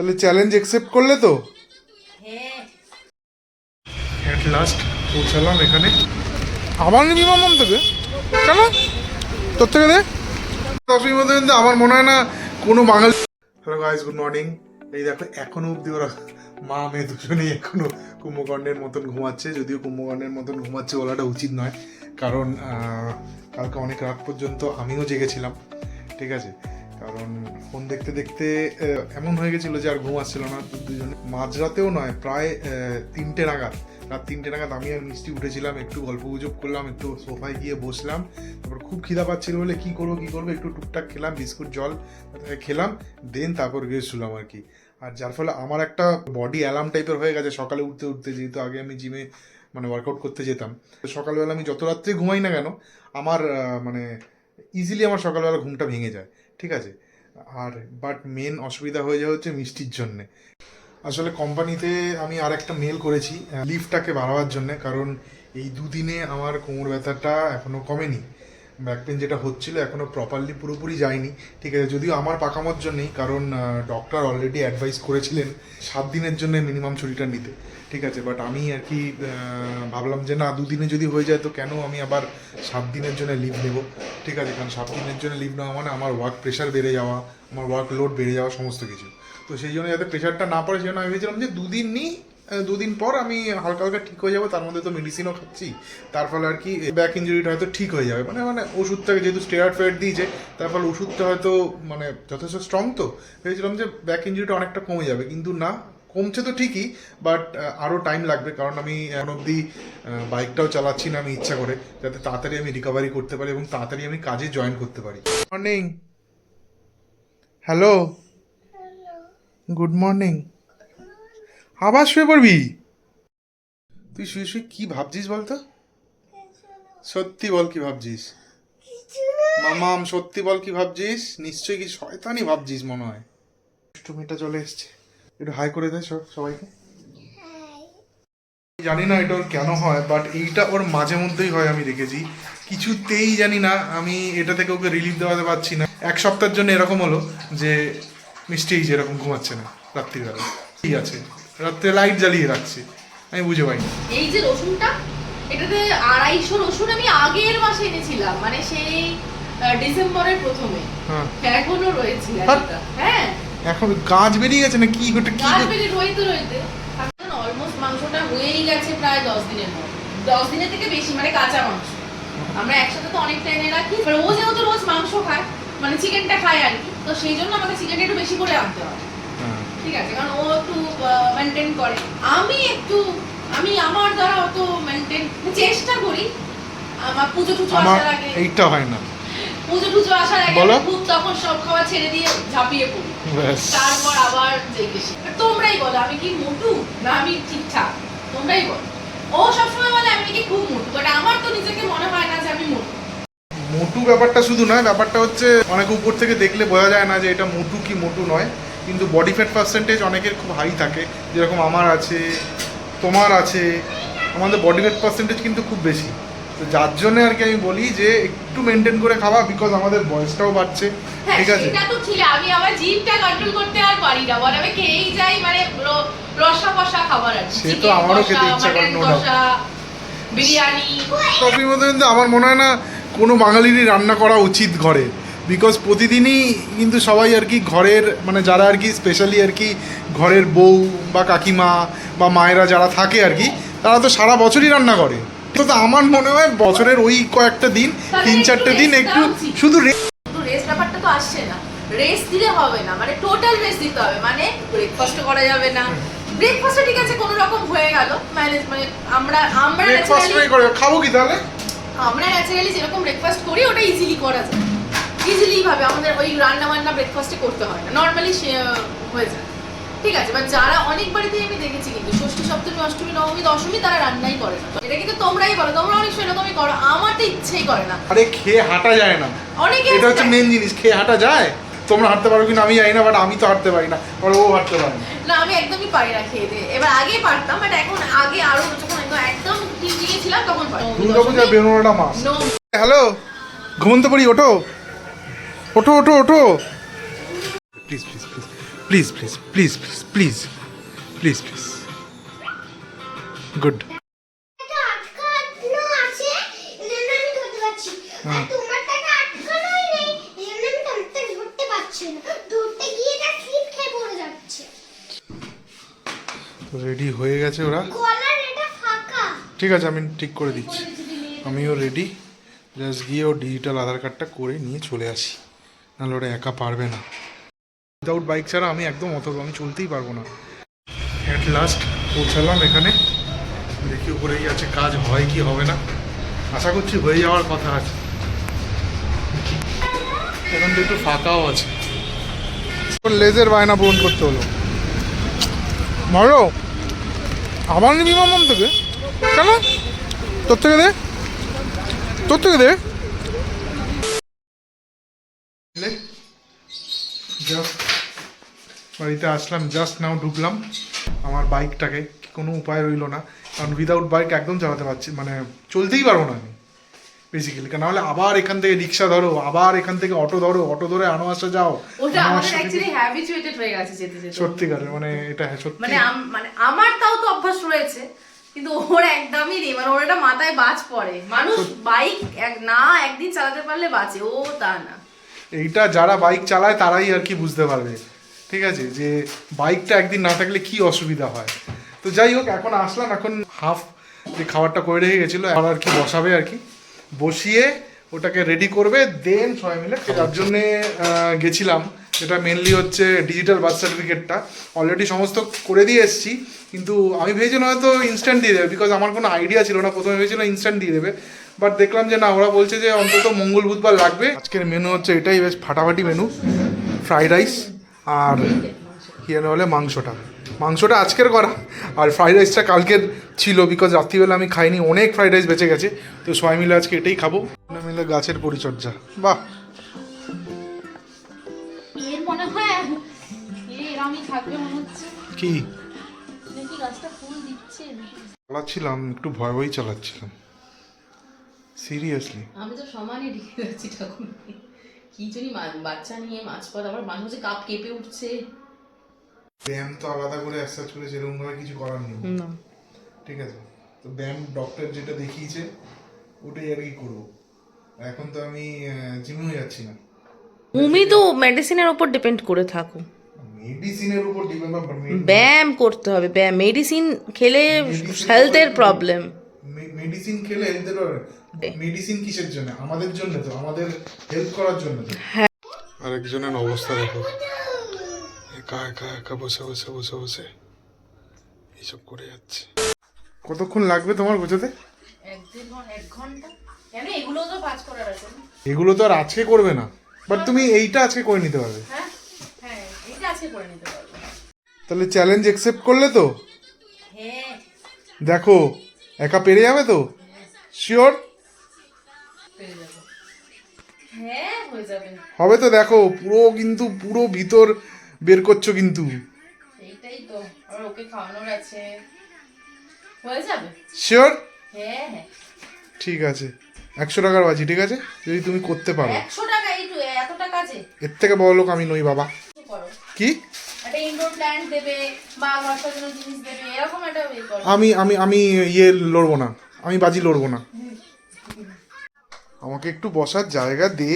তাহলে challenge accept করলে তো? অ্যাট লাস্ট পৌঁছালাম এখানে। আবার নিবি মামাম থেকে কেন? তোর থেকে দে। দশমীর মধ্যে কিন্তু আমার মনে হয় না কোনো Bangali hello guys good morning এই দেখো এখনও অবধি ওরা মা মেয়ে দুজনেই এখনও কুম্ভকর্ণের মতন ঘুমাচ্ছে। যদিও কুম্ভকর্ণের মতন ঘুমাচ্ছে বলাটা উচিত নয়। কারণ কালকে অনেক রাত পর্যন্ত আমিও জেগেছিলাম। ঠিক আছে? কারণ ফোন দেখতে দেখতে এমন হয়ে গেছিল যে আর ঘুম আসছিল না। দুজনে মাঝরাতেও নয়, প্রায় তিনটে নাগাদ। রাত তিনটে নাগাদ আমি আর মিষ্টি উঠেছিলাম, একটু গল্প গুজব করলাম, একটু সোফায় গিয়ে বসলাম। তারপর খুব খিদা পাচ্ছিল বলে, কি করব কি করব? একটু টুকটাক খেলাম, বিস্কুট, জল খেলাম, দেন তারপর গিয়ে শুলাম আর কি। আর যার ফলে আমার একটা বডি অ্যালার্ম টাইপের হয়ে গেছে সকালে উঠতে উঠতে। যেহেতু আগে আমি জিমে মানে ওয়ার্কআউট করতে যেতাম। সকালবেলা আমি যত রাত্রে ঘুমাই না কেন, আমার মানে ইজিলি আমার সকালবেলা ঘুমটা ভেঙে যায়। ঠিক আছে? আর বাট মেন অসুবিধা হয়ে যাওয়া হচ্ছে মিষ্টির জন্যে। আসলে কোম্পানিতে আমি আর একটা মেল করেছি লিফটাকে বাড়াবার জন্যে, কারণ এই দুদিনে আমার কোমর ব্যথাটা এখনও কমেনি। ব্যাক পেন যেটা হচ্ছিল এখনও প্রপারলি পুরোপুরি যায়নি, ঠিক আছে? যদিও আমার পাকামোর জন্যেই, কারণ ডক্টর অলরেডি অ্যাডভাইস করেছিলেন, সাত দিনের জন্য মিনিমাম ছুটিটা নিতে। ঠিক আছে বাট আমি আর কি ভাবলাম যে না, দুদিনে যদি হয়ে যায় তো কেন আমি আবার সাত দিনের জন্য লিভ নেব? ঠিক আছে, কারণ সাত দিনের জন্য লিভ নেওয়া মানে আমার ওয়ার্ক প্রেশার বেড়ে যাওয়া, আমার ওয়ার্ক লোড বেড়ে যাওয়া সমস্ত কিছু। তো সেই জন্য যাতে প্রেশারটা না পড়ে, সেই জন্য আমি ভেবেছিলাম যে দুদিন নিই দুদিন পর আমি হালকা হালকা ঠিক হয়ে যাব, তার মধ্যে তো মেডিসিনও খাচ্ছি। তার ফলে আর কি ব্যাক ইঞ্জুরিটা হয়তো ঠিক হয়ে যাবে। মানে মানে ওষুধটাকে যেহেতু স্টেরয়েড ফেড দিয়েছে, তার ফলে ওষুধটা হয়তো মানে যথেষ্ট স্ট্রং তো। ভেবেছিলাম যে ব্যাক ইঞ্জুরিটা অনেকটা কমে যাবে, কিন্তু না কমছে তো ঠিকই বাট আরও টাইম লাগবে কারণ আমি এখন অবধি বাইকটাও চালাচ্ছি না আমি ইচ্ছা করে যাতে তাড়াতাড়ি আমি রিকভারি করতে পারি এবং তাড়াতাড়ি আমি কাজে জয়েন করতে পারি। মর্নিং হ্যালো গুড মর্নিং আবার শুয়ে পড়বি? তুই শুয়ে শুয়ে কি ভাবছিস বলতো? সত্যি বল কি ভাবছিস? মামাম সত্যি বল কি ভাবছিস? নিশ্চয়ই কি শয়তানি ভাবছিস মনে হয়। টুমিটা চলে এসছে। একটু হাই করে দেয় সব সবাইকে। জানি না এটা ওর কেন হয় বাট এইটা ওর মাঝে মধ্যেই হয় আমি দেখেছি। কিছুতেই জানি না আমি এটা থেকে ওকে রিলিফ দেওয়াতে পারছি না। এক সপ্তাহের জন্য এরকম হলো যে মিষ্টি এই যে এরকম ঘুমাচ্ছে না রাত্রিবেলা। ঠিক আছে? রাত্রে লাইট জ্বালিয়ে রাখছে। আমি বুঝে পাইনি। এই যে রসুনটা এটাতে আড়াইশো রসুন আমি আগের মাসে এনেছিলাম। মানে সেই ডিসেম্বরের প্রথমে। হ্যাঁ। এখনও রয়েছে হ্যাঁ। এখন গাছ বেরিয়ে গেছে না কি ওটা কি গাছ বেরিয়ে রইতে রইতে অলমোস্ট মাংসটা হয়েই গেছে প্রায় দশ দিনের মতো দশ দিনের থেকে বেশি মানে কাঁচা মাংস। আমরা একসাথে তো অনেকটা এনে রাখি ও যেহেতু রোজ মাংস খায় মানে চিকেনটা খায় আর কি তো সেই জন্য আমাকে চিকেনটা একটু বেশি করে আনতে হয় হ্যাঁ। ঠিক আছে কারণ ও একটু মেনটেন করে। আমি একটু আমি আমার দ্বারা অত মেনটেন চেষ্টা করি আমার পুজো টুজো আসার আগে। এইটা হয় না। পুজো টুজো আসার আগে খুব তখন সব খাবার ছেড়ে দিয়ে ঝাঁপিয়ে পড়ি। তারপর আবার তোমরাই বলো আমি কি মোটু না আমি ঠিকঠাক? তোমরাই বলো। ও সবসময় বলে আমি কি খুব মোটু। বাট আমার তো নিজেকে মনে হয় না যে আমি মোটু। মোটু ব্যাপারটা শুধু নয় ব্যাপারটা হচ্ছে অনেক উপর থেকে দেখলে বোঝা যায় না যে এটা মোটু কি মোটু নয়। কিন্তু বডি ফ্যাট পার্সেন্টেজ অনেকের খুব হাই থাকে। যেরকম আমার আছে তোমার আছে আমাদের বডি ফ্যাট পার্সেন্টেজ কিন্তু খুব বেশি। তো যার জন্য আর কি আমি বলি যে একটু মেনটেন করে খাওয়া বিকজ আমাদের বয়সটাও বাড়ছে হ্যাঁ ঠিক আছে? সেটা তো ঠিক আমি আমার জিভটা কন্ট্রোল করতে আর পারি না। বলে আমি খেয়েই যাই মানে রসা কষা খাবার আর সে তো আমারও খেতে ইচ্ছা করে, doubt. বিরিয়ানি। টপির মধ্যে কিন্তু আমার মনে হয় না কোনো বাঙালিরই রান্না করা উচিত ঘরে। বিকজ প্রতিদিনই কিন্তু সবাই আর কি ঘরের মানে যারা আর কি স্পেশালি আর কি ঘরের বউ বা কাকিমা বা মায়েরা যারা থাকে আর কি তারা তো সারা বছরই রান্না করে। তো তো আমার মনে হয় বছরের ওই কয়েকটা দিন তিন চারটে দিন একটু শুধু রেস্ট ব্যাপারটা তো আসছে না। রেস্ট দিলে হবে না মানে টোটাল রেস্ট দিতে হবে। মানে ব্রেকফাস্ট করা যাবে না। ব্রেকফাস্টে ঠিক আছে কোনো রকম হয়ে গেল। ম্যানেজ মানে আমরা আমরা করে খাব কি তাহলে? আমরা ন্যাচারালি যেরকম ব্রেকফাস্ট করি ওটা ইজিলি করা যায়। ইজিলি ভাবে আমাদের ওই রান্না বান্না ব্রেকফাস্টে করতে হয় না। নর্মালি হয়ে যায়। ঠিক আছে বাট যারা অনেক বাড়িতেই আমি দেখেছি কিন্তু ষষ্ঠী সপ্তমী অষ্টমী নবমী দশমী তারা রান্নাই করে না। এটা কিন্তু তোমরাই করো তোমরা অনেক সময় এরকমই করো আমার তো ইচ্ছেই করে না। আরে খেয়ে হাঁটা যায় না। অনেকে এটা হচ্ছে মেন জিনিস খেয়ে হাঁটা যায়। তোমরা হাঁটতে পারো কিনা আমি জানি না বাট আমি তো হাঁটতে পারি না আর ও হাঁটতে পারে না। না আমি একদমই পারি না খেয়ে দিয়ে। এবার আগে পারতাম বাট এখন আগে আরও যখন একদম ঠিক গিয়েছিলাম তখন পারি। দুর্গাপূজা বেরোনোটা মাস হ্যালো ঘুমন্ত পড়ি ওঠো। ওঠো ওঠো ওঠো। Please please please please please please please please please please good ready হয়ে গেছে ওরা? ঠিক আছে আমি ঠিক করে দিচ্ছি। আমিও রেডি জাস্ট গিয়ে ও ডিজিটাল আধার কার্ডটা করে নিয়ে চলে আসি। নাহলে ওরা একা পারবে না। উইদাউট বাইক ছাড়া আমি একদম অত আমি চলতেই পারব না। অ্যাট লাস্ট পৌঁছালাম এখানে। দেখি উপরেই আছে কাজ হয় কি হবে না। আশা করছি হয়ে যাওয়ার কথা আছে। এখন তো একটু ফাঁকাও আছে। লেজের বায়না পূরণ করতে হলো। ভালো আবার নিবি মামাম থেকে কেন? তোর থেকে দে। তোর থেকে দে। জাস্ট বাড়িতে আসলাম জাস্ট নাও ঢুকলাম। আমার বাইকটাকে কোনো উপায় রইল না। কারণ উইদাউট বাইক একদম চালাতে পারছি মানে চলতেই পারব না আমি বেসিক্যালি কারণ নাহলে আবার এখান থেকে রিক্সা ধরো আবার এখান থেকে অটো ধরো অটো ধরে আনো আসা যাও সত্যিকারের মানে এটা হ্যাঁ সত্যি। মানে মানে আমার তাও তো অভ্যাস রয়েছে কিন্তু ওর একদমই নেই মানে ওর একটা মাথায় বাজ পড়ে। মানুষ বাইক এক না একদিন চালাতে পারলে বাঁচে ও তা না। এইটা যারা বাইক চালায় তারাই আর কি বুঝতে পারবে। ঠিক আছে? যে বাইকটা একদিন না থাকলে কি অসুবিধা হয়? তো যাই হোক, এখন আসলাম, এখন হাফ যে খাবারটা করে রেখে গেছিল আর আর কি বসাবে আর কি। বসিয়ে ওটাকে রেডি করবে দেন সবাই মিলে যার জন্যে গেছিলাম। যেটা মেনলি হচ্ছে ডিজিটাল বার্থ সার্টিফিকেটটা অলরেডি সমস্ত করে দিয়ে এসেছি, কিন্তু আমি ভেবেছিলাম হয়তো ইনস্ট্যান্ট দিয়ে দেবে বিকজ আমার কোনো আইডিয়া ছিল না। প্রথমে ভেবেছিলাম ইনস্ট্যান্ট দিয়ে দেবে। বাট দেখলাম যে না, ওরা বলছে যে অন্তত মঙ্গল বুধবার লাগবে। আজকের মেনু হচ্ছে এটাই, বেশ ফাটাফাটি মেনু ফ্রাইড রাইস আর কি যেন হলে মাংসটা। মাংসটা আজকের করা। আর ফ্রাইড রাইসটা কালকের ছিল বিকজ রাত্রিবেলা আমি খাইনি অনেক ফ্রাইড রাইস বেঁচে গেছে। তো সবাই মিলে আজকে এটাই খাব। মিলে গাছের পরিচর্যা। বাহ! কি? চালাচ্ছিলাম একটু ভয় ভয়ই চালাচ্ছিলাম। সিরিয়াসলি আমি তো সমানে ঢেকে যাচ্ছি ঠাকুর কি জানি বাচ্চা নিয়ে মাছ পদ আবার মাঝে মাঝে কাপ কেঁপে উঠছে। ব্যায়াম তো আলাদা করে অ্যাসাজ করে সেরকম ভাবে কিছু করার নেই। না। ঠিক আছে। তো ব্যায়াম ডক্টর যেটা দেখিয়েছে ওটাই আর কি করব। এখন তো আমি জিমেও যাচ্ছি না। তুমি তো মেডিসিনের ওপর ডিপেন্ড করে থাকো। মেডিসিনের উপর ডিপেন্ড ব্যায়াম করতে হবে ব্যায়াম। মেডিসিন খেলে হেলথের প্রবলেম মেডিসিন খেলে হেলথের মেডিসিন কিসের জন্য? আমাদের জন্য তো আমাদের হেল্প করার জন্য তো। আরেকজনের অবস্থা দেখো। একা একা একা বসে বসে বসে বসে এইসব করে যাচ্ছে। কতক্ষণ লাগবে তোমার গোছাতে? কেন এগুলো তো কাজ করার আছে? না? এগুলো তো আর আজকে করবে না। বাট তুমি এইটা আজকে করে নিতে পারবে। হ্যাঁ হ্যাঁ পারব। তাহলে চ্যালেঞ্জ অ্যাকসেপ্ট করলে তো? হ্যাঁ। দেখো একা পেরে যাবে তো? শিওর হ্যাঁ হবে তো দেখো পুরো কিন্তু পুরো ভিতর বের করছ কিন্তু। শিওর হ্যাঁ হ্যাঁ ঠিক আছে। একশো টাকার বাজি ঠিক আছে? যদি তুমি করতে পারো। এর থেকে বড় লোক আমি নই বাবা। কি? একটা ইনডোর প্ল্যান্ট দেবে বা ঘর সাজানোর জিনিস দেবে এরকম একটা ইয়ে করো। আমি আমি আমি ইয়ে লড়বো না আমি বাজি লড়বো না। আমাকে একটু বসার জায়গা দে।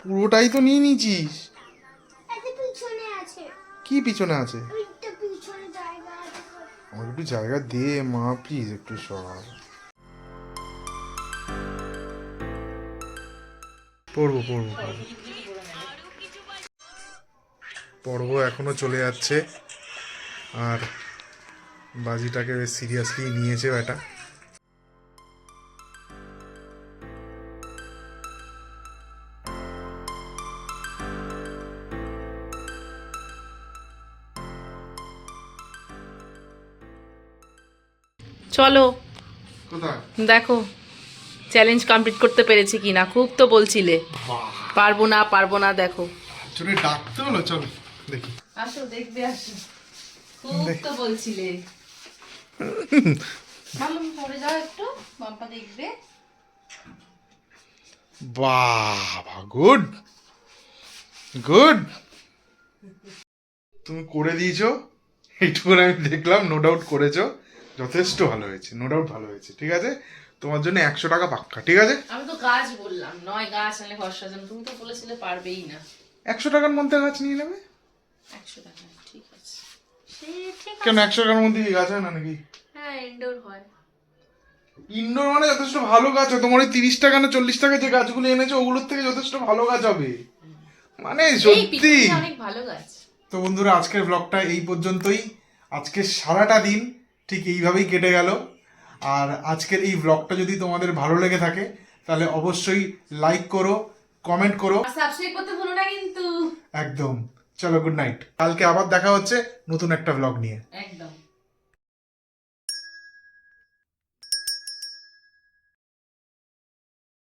পুরোটাই তো নিয়ে নিয়েছিস। একটা পিছনে আছে। কি পিছনে আছে? আমাকে একটু জায়গা দে মা প্লিজ একটু সর। পড়ব পড়ব পড়ব। পড়ব এখনও চলে যাচ্ছে। আর বাজিটাকে বেশ সিরিয়াসলি নিয়েছে এটা চলো। দেখো চ্যালেঞ্জ কমপ্লিট করতে পেরেছি কিনা খুব তো বলছিলে। পারব না পারব না দেখো। ডাকতে হলো চলো। দেখি। আসো দেখবে আসো। খুব তো বলছিলে। মামা পরে যাও একটু দেখবে। বাহ গুড গুড। তুমি করে দিয়েছ এইটুকু আমি দেখলাম নো ডাউট করেছ। যথেষ্ট ভালো হয়েছে নো ডাউট ভালো হয়েছে ঠিক আছে? তোমার জন্য একশো টাকা পাক্কা ঠিক আছে? আমি তো গাছ বললাম নয় গাছ আনলে ঘর সাজানো তুমি তো বলেছিলে পারবেই না। একশো টাকার মধ্যে গাছ নিয়ে নেবে? একশো টাকা ঠিক আছে। কেন একশো টাকার মধ্যে কি গাছ হয় না নাকি? হ্যাঁ ইনডোর হয়। ইনডোর মানে যথেষ্ট ভালো গাছ হয়। তোমার ওই তিরিশ টাকা না চল্লিশ টাকা যে গাছগুলো এনেছো ওগুলোর থেকে যথেষ্ট ভালো গাছ হবে। মানে সত্যি। অনেক ভালো গাছ। তো বন্ধুরা আজকের ব্লগটা এই পর্যন্তই। আজকে সারাটা দিন ঠিক এইভাবেই কেটে গেল। আর আজকের এই ব্লগটা যদি তোমাদের ভালো লেগে থাকে তাহলে অবশ্যই লাইক করো কমেন্ট করো। সাবস্ক্রাইব করতে ভুলো না কিন্তু। একদম। চলো গুড নাইট কালকে আবার দেখা হচ্ছে নতুন একটা ব্লগ নিয়ে। একদম।